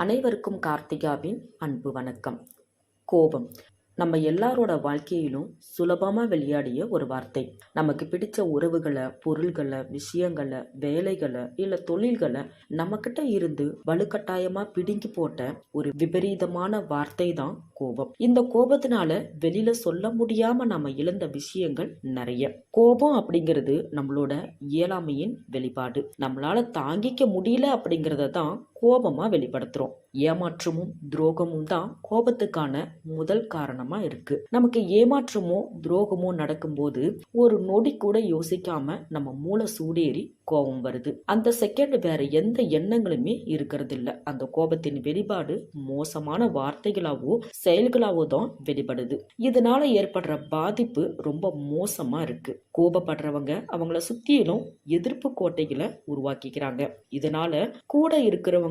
அனைவருக்கும் கார்த்திகாவின் அன்பு வணக்கம். கோபம். நம்ம எல்லாரோட வாழ்க்கையிலும் சுலபமாக விளையாடிய ஒரு வார்த்தை. நமக்கு பிடிச்ச உறவுகளை பொருள்களை விஷயங்களை வேலைகளை இல்லை தொழில்களை நம்மக்கிட்ட இருந்து வலுக்கட்டாயமாக பிடுங்கி போட்ட ஒரு விபரீதமான வார்த்தை தான் கோபம். இந்த கோபத்தினால வெளியில சொல்ல முடியாம நம்ம இழந்த விஷயங்கள் நிறைய. கோபம் அப்படிங்கிறது நம்மளோட இயலாமையின் வெளிப்பாடு. நம்மளால தாங்கிக்க முடியல அப்படிங்கிறத தான் கோபமாக வெளிப்படுத்துகிறோம் ஏமாற்றமும் துரோகமும் தான் கோபத்துக்கான முதல் காரணமாக இருக்குது நமக்கு ஏமாற்றமோ துரோகமோ நடக்கும்போது ஒரு நொடி கூட யோசிக்காம நம்ம மூளை சூடேறி கோபம் வருது. அந்த செகண்ட் வேற எந்த எண்ணங்களுமே இருக்கிறது இல்லை அந்த கோபத்தின் வெளிப்பாடு மோசமான வார்த்தைகளாவோ செயல்களாவோ தான் வெளிப்படுது. இதனால ஏற்படுற பாதிப்பு ரொம்ப மோசமாக இருக்குது கோபப்படுறவங்க அவங்கள சுற்றியிலும் எதிர்ப்பு கோட்டைகளை உருவாக்கிக்கிறாங்க. இதனால கூட இருக்கிறவங்க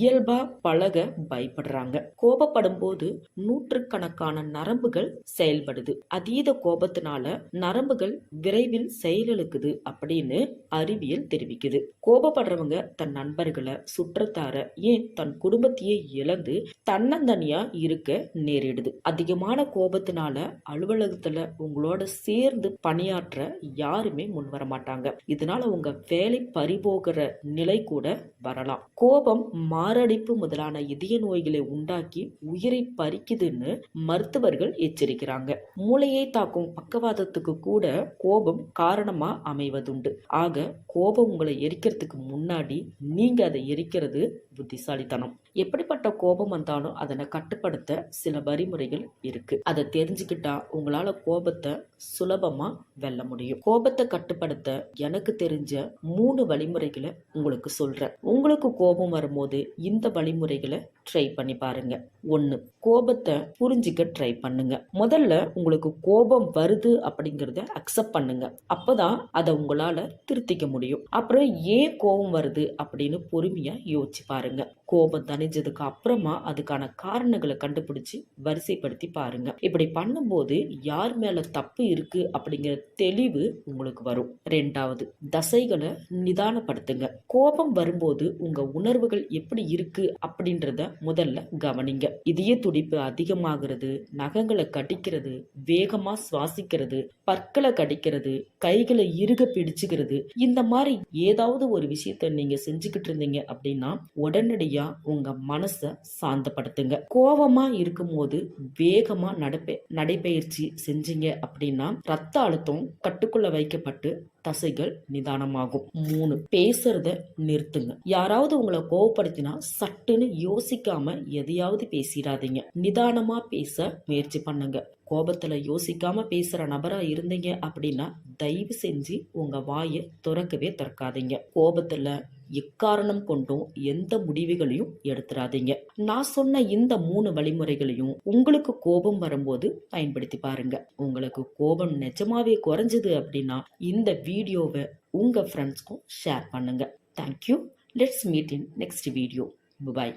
இயல்பா பழக பயப்படுறாங்க. கோபப்படும் போது நூற்றுக்கணக்கான நரம்புகள் செயல்படுது. அதீத கோபத்தினால நரம்புகள் விரைவில் செயலிழக்குது அப்படின்னு அறிவியல் தெரிவிக்குது. கோபப்படுறவங்க தன் நண்பர்களை சுற்றத்தார ஏன் தன் குடும்பத்தையே இழந்து தன்னந்தனியா இருக்க நேரிடுது. அதிகமான கோபத்தினால அலுவலகத்துல உங்களோட சேர்ந்து பணியாற்ற யாருமே முன் வர மாட்டாங்க. இதனால உங்க வேலை பறிபோகிற நிலை கூட வரலாம். கோபம் மாரடைப்பு முதலான இதய நோய்களை உண்டாக்கி உயிரை பறிக்குதுன்னு மருத்துவர்கள் எச்சரிக்கிறாங்க. மூளையை தாக்கும் பக்கவாதத்துக்கு கூட கோபம் காரணமா அமைவதுண்டு. ஆக கோபம் உங்களை எரிக்கிறதுக்கு முன்னாடி நீங்க அதை எரிக்கிறது புத்திசாலித்தனம். எப்படிப்பட்ட கோபம் வந்தாலும் அதனை கட்டுப்படுத்த சில வழிமுறைகள் இருக்கு. அதை தெரிஞ்சுக்கிட்டா உங்களால கோபத்தை சுலபமா வெல்ல முடியும். கோபத்தை கட்டுப்படுத்த எனக்கு தெரிஞ்ச மூணு வழிமுறைகளை உங்களுக்கு சொல்றேன். உங்களுக்கு கோபம் வரும்போது இந்த வழிமுறைகளை ட்ரை பண்ணி பாருங்க. ஒன்று கோபத்தை புரிஞ்சிக்க ட்ரை பண்ணுங்க. முதல்ல உங்களுக்கு கோபம் வருது அப்படிங்கிறத அக்செப்ட் பண்ணுங்க. அப்போதான் அதை உங்களால் திருத்திக்க முடியும். அப்புறம் ஏன் கோபம் வருது அப்படின்னு பொறுமையாக யோசிச்சு பாருங்க. கோபம் தணிஞ்சதுக்கு அப்புறமா அதுக்கான காரணங்களை கண்டுபிடிச்சு வரிசைப்படுத்தி பாருங்க. இப்படி பண்ணும்போது யார் மேல தப்பு இருக்கு அப்படிங்கிற தெளிவு உங்களுக்கு வரும். ரெண்டாவது தசைகளை நிதானப்படுத்துங்க. கோபம் வரும்போது உங்க உணர்வுகள் எப்படி இருக்கு அப்படின்றத முதல்ல கவனிங்க. இதய துடிப்பு அதிகமாகிறது நகங்களை கடிக்கிறது வேகமா சுவாசிக்கிறது பற்களை கடிக்கிறது கைகளை இறுக பிடிச்சுக்கிறது. இந்த மாதிரி ஏதாவது ஒரு விஷயத்த நீங்க செஞ்சுக்கிட்டு இருந்தீங்க அப்படின்னா உடனடியா உங்க மனசை சாந்தப்படுத்துங்க. கோபமா இருக்கும்போது வேகமா நடப்பை நடைபயிற்சி செஞ்சீங்க அப்படின்னா ரத்த அழுத்தம் கட்டுக்குள்ள வைக்கப்பட்டு தசைகள் நிதானமாகும். மூணு பேசுறத நிறுத்துங்க. யாராவது உங்களை கோவப்படுத்தினா சட்டுன்னு யோசிக்காம எதையாவது பேசிடாதீங்க. நிதானமா பேச முயற்சி பண்ணுங்க. கோபத்துல யோசிக்காம பேசுற நபரா இருந்தீங்க அப்படின்னா தயவு செஞ்சு உங்க வாயை திறக்கவே திறக்காதீங்க. கோபத்துல எக்காரணம் கொண்டும் எந்த முடிவுகளையும் எடுத்துடாதீங்க நான் சொன்ன இந்த மூணு வழிமுறைகளையும் உங்களுக்கு கோபம் வரும்போது பயன்படுத்தி பாருங்க. உங்களுக்கு கோபம் நிஜமாவே குறைஞ்சது அப்படின்னா இந்த வீடியோவை உங்க ஃப்ரெண்ட்ஸ்க்கும் ஷேர் பண்ணுங்க. Thank you let's meet in next video bye